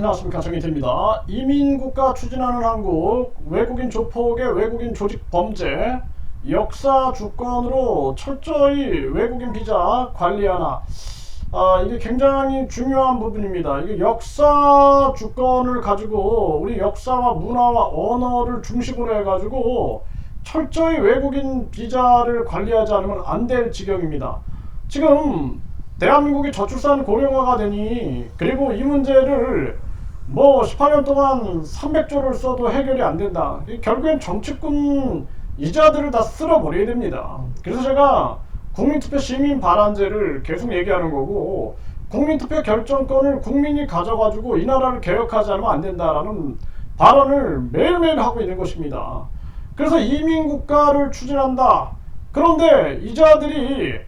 안녕하십니까 정의태입니다. 이민국가 추진하는 한국 외국인 조폭의 외국인 조직 범죄 역사 주권으로 철저히 외국인 비자 관리하나 아, 이게 굉장히 중요한 부분입니다. 이게 역사 주권을 가지고 우리 역사와 문화와 언어를 중심으로 해가지고 철저히 외국인 비자를 관리하지 않으면 안 될 지경입니다. 지금 대한민국이 저출산 고령화가 되니 그리고 이 문제를 뭐 18년 동안 300조를 써도 해결이 안 된다. 이 결국엔 정치권 이자들을 다 쓸어버려야 됩니다. 그래서 제가 국민투표 시민 발안제를 계속 얘기하는 거고 국민투표 결정권을 국민이 가져가지고 이 나라를 개혁하지 않으면 안 된다라는 발언을 매일매일 하고 있는 것입니다. 그래서 이민국가를 추진한다. 그런데 이자들이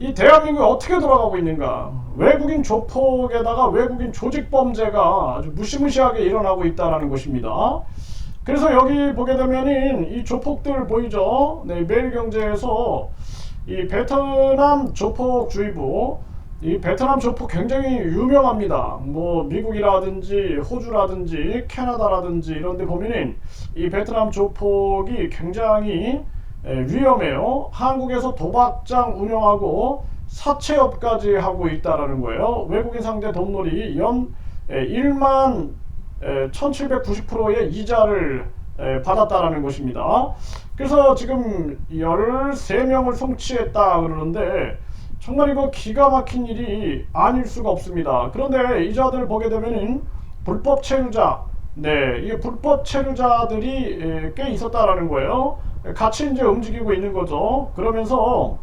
이 대한민국이 어떻게 돌아가고 있는가? 외국인 조폭에다가 외국인 조직 범죄가 아주 무시무시하게 일어나고 있다라는 것입니다. 그래서 여기 보게 되면은 이 조폭들 보이죠? 네, 매일경제에서 이 베트남 조폭주의보 이 베트남 조폭 굉장히 유명합니다. 뭐 미국이라든지 호주라든지 캐나다라든지 이런 데 보면은 이 베트남 조폭이 굉장히 에, 위험해요. 한국에서 도박장 운영하고 사채업까지 하고 있다라는 거예요. 외국인 상대 돈놀이 연 에, 1만 1790%의 이자를 에, 받았다라는 것입니다. 그래서 지금 13명을 송치했다 그러는데 정말 이거 기가 막힌 일이 아닐 수가 없습니다. 그런데 이자들 보게 되면은 불법 체류자, 네, 이게 불법 체류자들이 에, 꽤 있었다라는 거예요. 같이 이제 움직이고 있는 거죠. 그러면서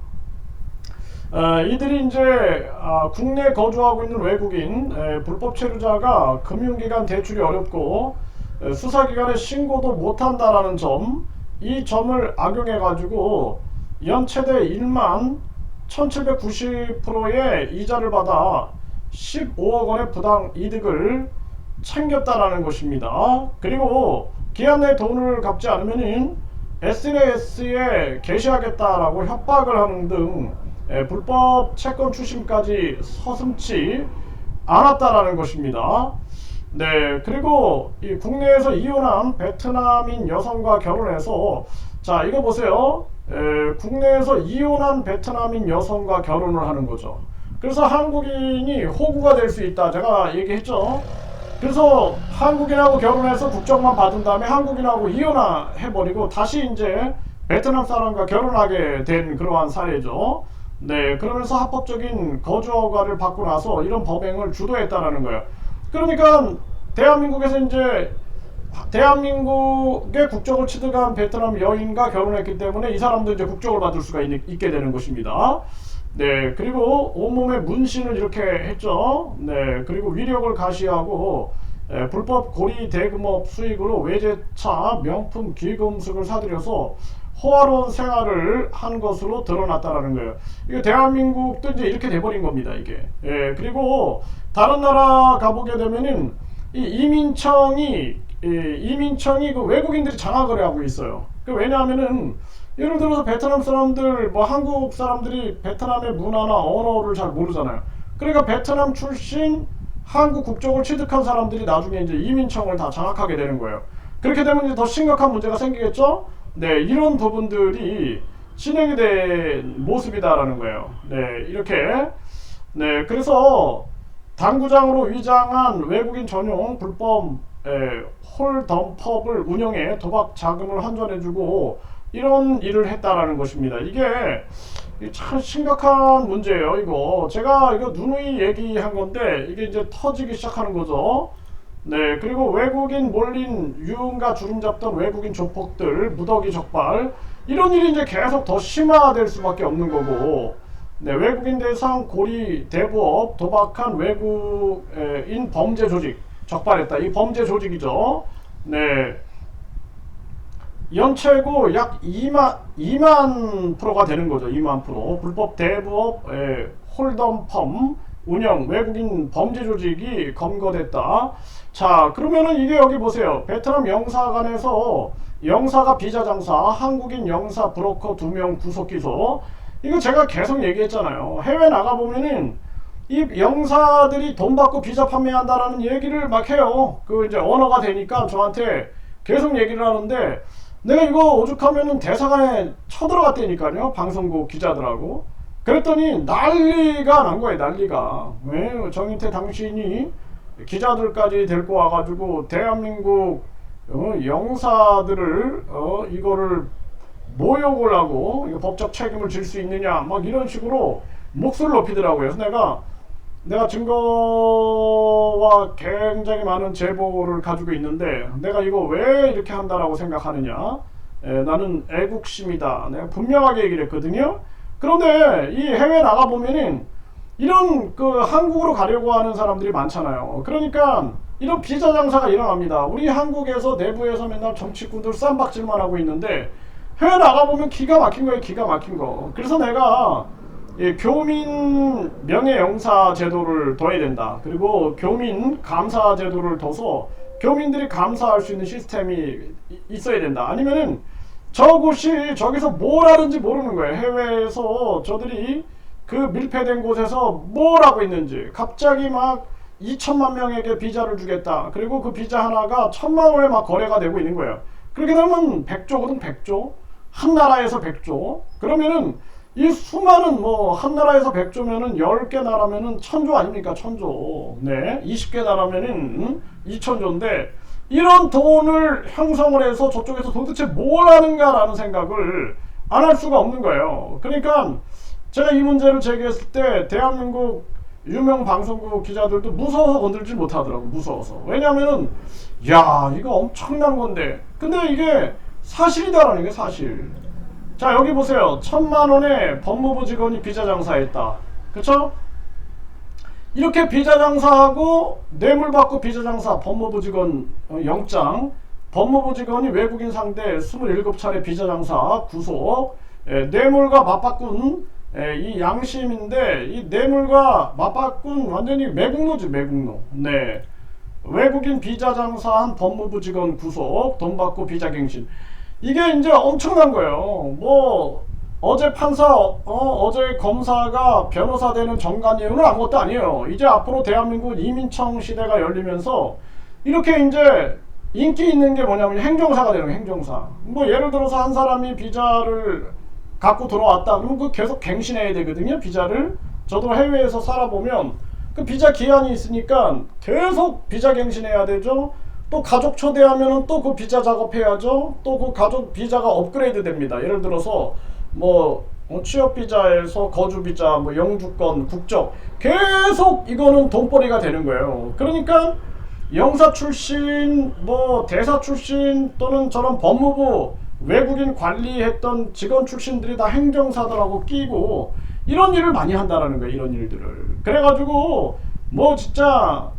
어, 이들이 이제 아, 국내 거주하고 있는 외국인 에, 불법 체류자가 금융기관 대출이 어렵고 에, 수사기관에 신고도 못한다라는 점, 이 점을 악용해 가지고 연 최대 1만 1790%의 이자를 받아 15억 원의 부당 이득을 챙겼다라는 것입니다. 그리고 기한 내 돈을 갚지 않으면은 SNS에 게시하겠다라고 협박을 하는 등 에, 불법 채권 추심까지 서슴치 않았다라는 것입니다. 네, 그리고 이 국내에서 이혼한 베트남인 여성과 결혼해서 자 이거 보세요. 에, 국내에서 이혼한 베트남인 여성과 결혼을 하는 거죠. 그래서 한국인이 호구가 될 수 있다. 제가 얘기했죠. 그래서 한국인하고 결혼해서 국적만 받은 다음에 한국인하고 이혼해버리고 다시 이제 베트남 사람과 결혼하게 된 그러한 사례죠. 네, 그러면서 합법적인 거주 허가를 받고 나서 이런 범행을 주도했다라는 거예요. 그러니까 대한민국에서 이제 대한민국의 국적을 취득한 베트남 여인과 결혼했기 때문에 이 사람도 이제 국적을 받을 수가 있, 있게 되는 것입니다. 네, 그리고 온몸에 문신을 이렇게 했죠. 네, 그리고 위력을 가시하고 에, 불법 고리 대금업 수익으로 외제차, 명품 귀금속을 사들여서 호화로운 생활을 한 것으로 드러났다라는 거예요. 이거 대한민국도 이제 이렇게 돼버린 겁니다, 이게. 예, 그리고 다른 나라 가보게 되면은 이 이민청이 예, 이민청이 그 외국인들이 장악을 하고 있어요. 그 왜냐하면은 예를 들어서 베트남 사람들, 뭐 한국 사람들이 베트남의 문화나 언어를 잘 모르잖아요. 그러니까 베트남 출신 한국 국적을 취득한 사람들이 나중에 이제 이민청을 다 장악하게 되는 거예요. 그렇게 되면 이제 더 심각한 문제가 생기겠죠? 네, 이런 부분들이 진행이 된 모습이다라는 거예요. 네, 이렇게. 네, 그래서 당구장으로 위장한 외국인 전용 불법 에, 홀덤펍을 운영해 도박 자금을 환전해주고 이런 일을 했다라는 것입니다. 이게 참 심각한 문제예요. 이거 제가 이거 누누이 얘기한 건데 이게 이제 터지기 시작하는 거죠. 네, 그리고 외국인 몰린 유흥가 주름 잡던 외국인 조폭들 무더기 적발 이런 일이 이제 계속 더 심화될 수밖에 없는 거고. 네, 외국인 대상 고리 대부업 도박한 외국인 범죄 조직 적발했다. 이 범죄 조직이죠. 네. 연체고 약 2만 2만 프로가 되는 거죠. 2만 프로. 불법 대부업 예, 홀덤펌 운영 외국인 범죄 조직이 검거됐다. 자, 그러면은 이게 여기 보세요. 베트남 영사관에서 영사가 비자 장사, 한국인 영사 브로커 두 명 구속 기소. 이거 제가 계속 얘기했잖아요. 해외 나가 보면은 이 영사들이 돈 받고 비자 판매한다라는 얘기를 막 해요. 그 이제 언어가 되니까 저한테 계속 얘기를 하는데 내가 이거 오죽하면은 대사관에 쳐들어갔다니까요. 방송국 기자들하고. 그랬더니 난리가 난 거예요. 난리가. 왜 정인태 당신이 기자들까지 데리고 와가지고 대한민국 어, 영사들을 어, 이거를 모욕을 하고 법적 책임을 질 수 있느냐 막 이런 식으로 목소리를 높이더라고요. 그래서 내가 내가 증거와 굉장히 많은 제보를 가지고 있는데 내가 이거 왜 이렇게 한다라고 생각하느냐? 에, 나는 애국심이다. 내가 분명하게 얘기를 했거든요. 그런데 이 해외 나가 보면은 이런 그 한국으로 가려고 하는 사람들이 많잖아요. 그러니까 이런 비자 장사가 일어납니다. 우리 한국에서 내부에서 맨날 정치꾼들 쌈박질만 하고 있는데 해외 나가 보면 기가 막힌 거예요. 기가 막힌 거. 그래서 내가 예, 교민 명예영사 제도를 둬야 된다. 그리고 교민 감사 제도를 둬서 교민들이 감사할 수 있는 시스템이 이- 있어야 된다. 아니면은 저곳이 저기서 뭘 하는지 모르는 거예요. 해외에서 저들이 그 밀폐된 곳에서 뭘 하고 있는지 갑자기 막 2천만 명에게 비자를 주겠다. 그리고 그 비자 하나가 천만 원에 막 거래가 되고 있는 거예요. 그렇게 되면 100조거든 100조. 한 나라에서 100조. 그러면은 이 수많은 뭐 한 나라에서 100조면은 10개 나라면은 1000조 아닙니까? 1000조. 네. 20개 나라면은 2000조인데 이런 돈을 형성을 해서 저쪽에서 도대체 뭘 하는가라는 생각을 안 할 수가 없는 거예요. 그러니까 제가 이 문제를 제기했을 때 대한민국 유명 방송국 기자들도 무서워서 건들지 못하더라고 무서워서. 왜냐면은 야 이거 엄청난 건데. 근데 이게 사실이다라는 게 사실. 자 여기 보세요. 천만 원에 법무부 직원이 비자 장사했다. 그쵸? 이렇게 비자 장사하고 뇌물 받고 비자 장사 법무부 직원 어, 영장. 법무부 직원이 외국인 상대 27차례 비자 장사 구속. 에, 뇌물과 맞바꾼 에, 이 양심인데 이 뇌물과 맞바꾼 완전히 매국노지 매국노. 네. 외국인 비자 장사한 법무부 직원 구속 돈 받고 비자 갱신. 이게 이제 엄청난 거예요. 뭐 어제 판사 어, 어제 검사가 변호사 되는 정관 이유는 아무것도 아니에요. 이제 앞으로 대한민국 이민청 시대가 열리면서 이렇게 이제 인기 있는 게 뭐냐면 행정사가 되는 행정사. 뭐 예를 들어서 한 사람이 비자를 갖고 들어왔다. 그러면 그 계속 갱신해야 되거든요 비자를. 저도 해외에서 살아보면 그 비자 기한이 있으니까 계속 비자 갱신해야 되죠. 또 가족 초대하면은 또 그 비자 작업해야죠. 또 그 가족 비자가 업그레이드 됩니다. 예를 들어서 뭐 어, 취업 비자에서 거주 비자 뭐 영주권 국적. 계속 이거는 돈벌이가 되는 거예요. 그러니까 영사 출신, 뭐 대사 출신 또는 저런 법무부 외국인 관리했던 직원 출신들이 다 행정사들하고 끼고 이런 일을 많이 한다라는 거예요. 이런 일들을. 그래가지고 뭐 진짜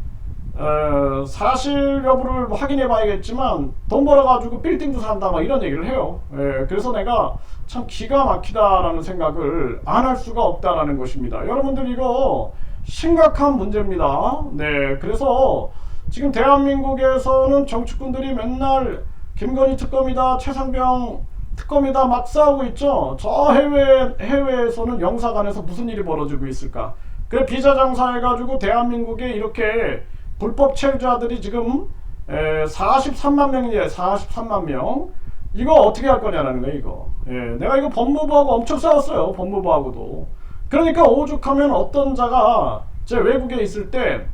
어, 사실 여부를 확인해 봐야겠지만 돈 벌어가지고 빌딩도 산다 막 이런 얘기를 해요. 예, 그래서 내가 참 기가 막히다라는 생각을 안 할 수가 없다라는 것입니다. 여러분들 이거 심각한 문제입니다. 네, 그래서 지금 대한민국에서는 정치꾼들이 맨날 김건희 특검이다, 최상병 특검이다 막 싸우고 있죠. 저 해외 해외에서는 영사관에서 무슨 일이 벌어지고 있을까? 그 비자 장사해가지고 대한민국에 이렇게 불법 체류자들이 지금 에, 43만 명이에요. 43만 명. 이거 어떻게 할 거냐라는 거예요. 이거. 예, 내가 이거 법무부하고 엄청 싸웠어요. 법무부하고도. 그러니까 오죽하면 어떤 자가 제 외국에 있을 때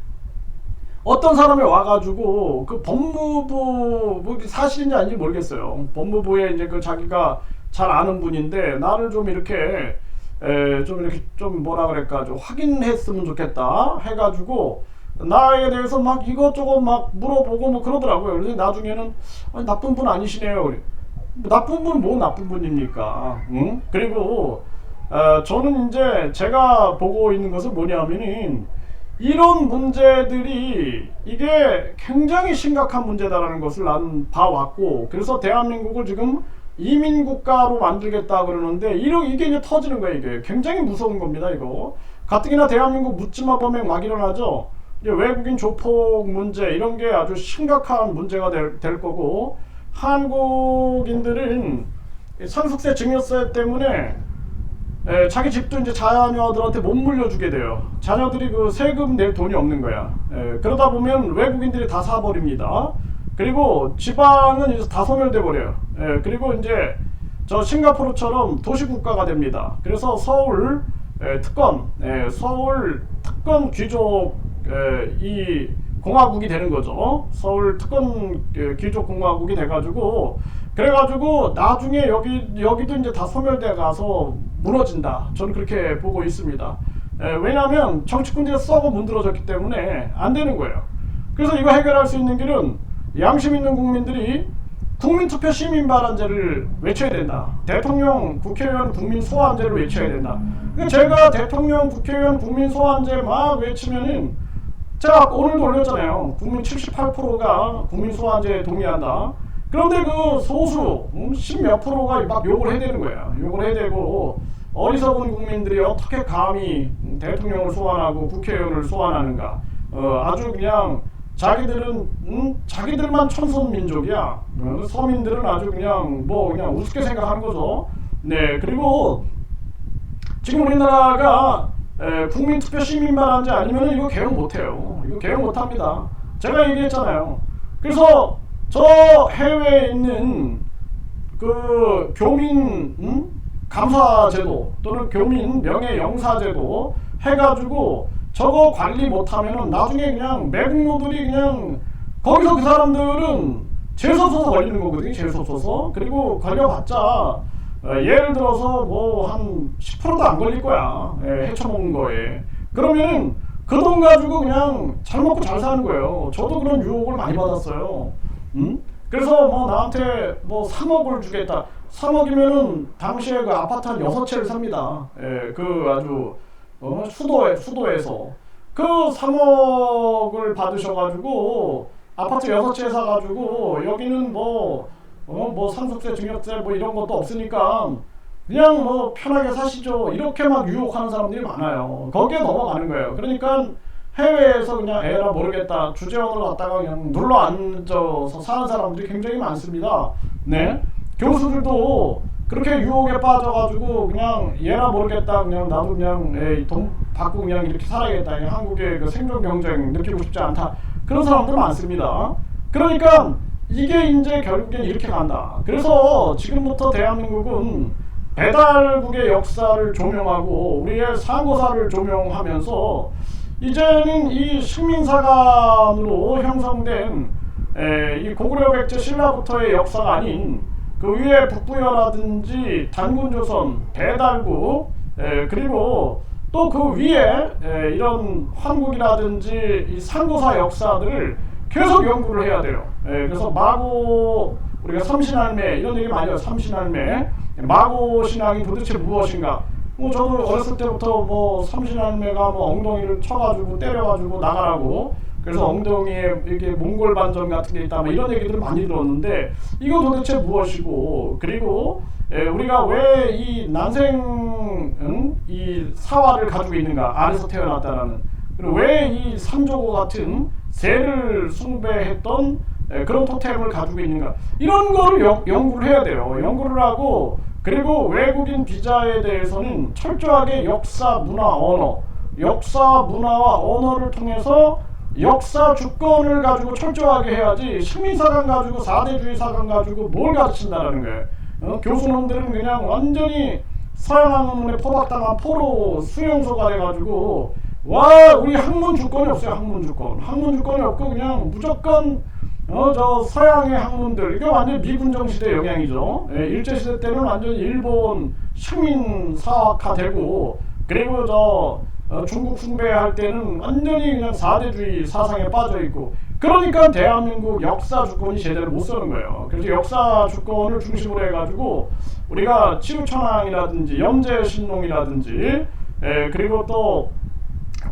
어떤 사람이 와가지고 그 법무부 뭐 사실인지 아닌지 모르겠어요. 법무부에 이제 그 자기가 잘 아는 분인데 나를 좀 이렇게 에, 좀 이렇게 좀 뭐라 그럴까 좀 확인했으면 좋겠다 해가지고 나에 대해서 막 이것저것 막 물어보고 뭐 그러더라고요. 그래서 나중에는 아니, 나쁜 분 아니시네요. 그래. 뭐 나쁜 분 뭐 나쁜 분입니까? 응? 그리고 어, 저는 이제 제가 보고 있는 것은 뭐냐면은 이런 문제들이 이게 굉장히 심각한 문제다라는 것을 난 봐왔고 그래서 대한민국을 지금 이민 국가로 만들겠다 그러는데 이러 이게 이제 터지는 거예요 이게. 굉장히 무서운 겁니다 이거. 가뜩이나 대한민국 묻지마 범행 막 일어나죠? 이제 외국인 조폭 문제 이런 게 아주 심각한 문제가 될, 될 거고 한국인들은 이 상속세 증여세 때문에 에, 자기 집도 이제 자녀들한테 못 물려주게 돼요. 자녀들이 그 세금 낼 돈이 없는 거야. 에, 그러다 보면 외국인들이 다 사버립니다. 그리고 지방은 이제 다 소멸돼 버려요. 에, 그리고 이제 저 싱가포르처럼 도시 국가가 됩니다. 그래서 서울 에, 특권, 에, 서울 특권 귀족 에, 이 공화국이 되는 거죠. 서울 특권 에, 귀족 공화국이 돼가지고 그래가지고 나중에 여기 여기도 이제 다 소멸돼 가서 무너진다. 저는 그렇게 보고 있습니다. 에, 왜냐하면 정치권들이 썩어 문드러졌기 때문에 안 되는 거예요. 그래서 이거 해결할 수 있는 길은 양심 있는 국민들이 국민투표 시민발언제를 외쳐야 된다. 대통령, 국회의원, 국민 소환제를 외쳐야 된다. 그러니까 제가 대통령, 국회의원, 국민 소환제 막 외치면은 제가 오늘도 올렸잖아요. 국민 78%가 국민 소환제에 동의한다. 그런데 그 소수 음, 10몇 프로가 막 욕을 해대는 거야. 욕을 해대고 어리석은 국민들이 어떻게 감히 대통령을 소환하고 국회의원을 소환하는가. 어, 아주 그냥 자기들은 음, 자기들만 천선 민족이야. 어, 서민들은 아주 그냥 뭐 그냥 우습게 생각하는 거죠. 네 그리고 지금 우리나라가 에, 국민투표 시민발언제 아니면 이거 개혁 못해요. 이거 개혁 못합니다. 제가 얘기했잖아요. 그래서 저 해외에 있는 그 교민 음? 감사제도 또는 교민 명예영사제도 해가지고 저거 관리 못하면은 나중에 그냥 매국노들이 그냥 거기서 그 사람들은 재수없어서 걸리는 거거든요. 재수없어서 그리고 걸려봤자 어, 예를 들어서 뭐 한 10%도 안 걸릴 거야. 예, 헤쳐먹은 거에. 그러면은 그 돈 가지고 그냥 잘 먹고 잘 사는 거예요. 저도 그런 유혹을 많이 받았어요. 음? 그래서 뭐 나한테 뭐 3억을 주겠다. 3억이면은 당시에 그 아파트 한 6채를 삽니다. 예, 그 아주 어, 수도에 수도에서 그 3억을 받으셔가지고 아파트 6채 사가지고 여기는 뭐 어, 뭐 상속세, 증여세 뭐 이런 것도 없으니까 그냥 뭐 편하게 사시죠. 이렇게 막 유혹하는 사람들이 많아요. 거기에 넘어가는 거예요. 그러니까 해외에서 그냥 에라 모르겠다 주재원을 갖다가 그냥 눌러 앉아서 사는 사람들이 굉장히 많습니다. 네. 교수들도 그렇게 유혹에 빠져가지고 그냥 얘라 모르겠다 그냥 나도 그냥 에이, 돈 받고 그냥 이렇게 살아야겠다 그냥 한국의 그 생존 경쟁 느끼고 싶지 않다 그런 사람들 많습니다. 그러니까 이게 이제 결국엔 이렇게 간다. 그래서 지금부터 대한민국은 배달국의 역사를 조명하고 우리의 상고사를 조명하면서 이제는 이 식민사관으로 형성된 에, 이 고구려 백제 신라부터의 역사가 아닌 그 위에 북부여라든지 단군조선, 배달국 에, 그리고 또 그 위에 에, 이런 한국이라든지 이 상고사 역사들을 계속 연구를 해야 돼요. 에, 그래서 마고 우리가 삼신할매 이런 얘기 많이 해요. 삼신할매 마고 신앙이 도대체 무엇인가? 뭐 저도 어렸을 때부터 뭐 삼신할매가 뭐 엉덩이를 쳐가지고 때려가지고 나가라고 그래서 엉덩이에 이렇게 몽골 반점 같은 게 있다 뭐 이런 얘기들을 많이 들었는데 이거 도대체 무엇이고? 그리고 에, 우리가 왜 이 난생 응? 이 사화를 가지고 있는가? 안에서 태어났다라는. 그리고 왜 이 삼조고 같은 새를 숭배했던 에, 그런 토템을 가지고 있는가? 이런 거를 연, 연구를 해야 돼요. 연구를 하고 그리고 외국인 비자에 대해서는 철저하게 역사 문화 언어 역사 문화와 언어를 통해서 역사 주권을 가지고 철저하게 해야지 식민사관 가지고 사대주의 사관 가지고 뭘 가르친다라는 거예요. 어? 교수놈들은 그냥 완전히 서양학문에 포박당한 포로 수용소가 돼가지고 와 우리 학문 주권이 없어요 학문 주권 학문 주권이 없고 그냥 무조건 어 저 서양의 학문들 이게 완전 미군정 시대 영향이죠 예, 일제 시대 때는 완전 일본 식민 사학화되고 그리고 저 어, 중국 숭배할 때는 완전히 그냥 사대주의 사상에 빠져 있고 그러니까 대한민국 역사 주권이 제대로 못 서는 거예요. 그래서 역사 주권을 중심으로 해가지고 우리가 치우천왕이라든지 염제신농이라든지 에, 그리고 또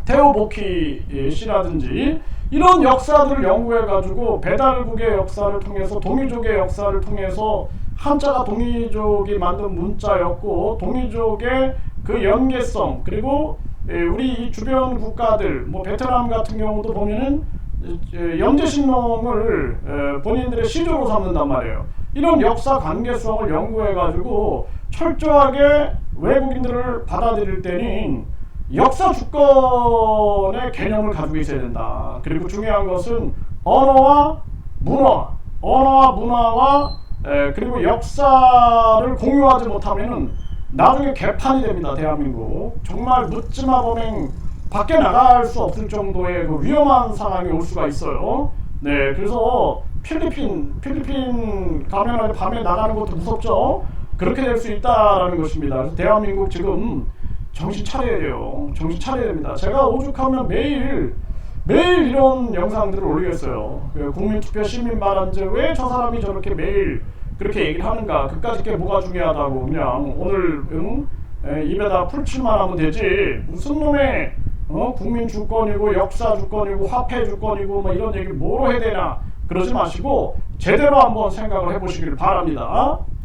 테오보키 씨라든지 이런 역사들을 연구해가지고 배달국의 역사를 통해서 동이족의 역사를 통해서 한자가 동이족이 만든 문자였고 동이족의 그 연계성 그리고 예, 우리 이 주변 국가들 뭐 베트남 같은 경우도 보면은 염제신농을 본인들의 시조로 삼는단 말이에요. 이런 역사 관계성을 연구해가지고 철저하게 외국인들을 받아들일 때는 역사 주권의 개념을 가지고 있어야 된다. 그리고 중요한 것은 언어와 문화, 언어와 문화와 에, 그리고 역사를 공유하지 못하면은 나중에 개판이 됩니다. 대한민국 정말 묻지마 범행 밖에 나갈 수 없을 정도의 그 위험한 상황이 올 수가 있어요. 네, 그래서 필리핀 필리핀 가면 밤에 나가는 것도 무섭죠. 그렇게 될 수 있다라는 것입니다. 그래서 대한민국 지금 정신 차려야 돼요. 정신 차려야 됩니다. 제가 오죽하면 매일 매일 이런 영상들을 올리겠어요. 그 국민투표 시민발언제 왜 저 사람이 저렇게 매일 그렇게 얘기를 하는가? 그까짓 게 뭐가 중요하다고 그냥 오늘 응? 에, 입에다 풀칠만 하면 되지. 무슨 놈의 어? 국민 주권이고 역사 주권이고 화폐 주권이고 뭐 이런 얘기를 뭐로 해야 되나? 그러지 마시고 제대로 한번 생각을 해보시길 바랍니다.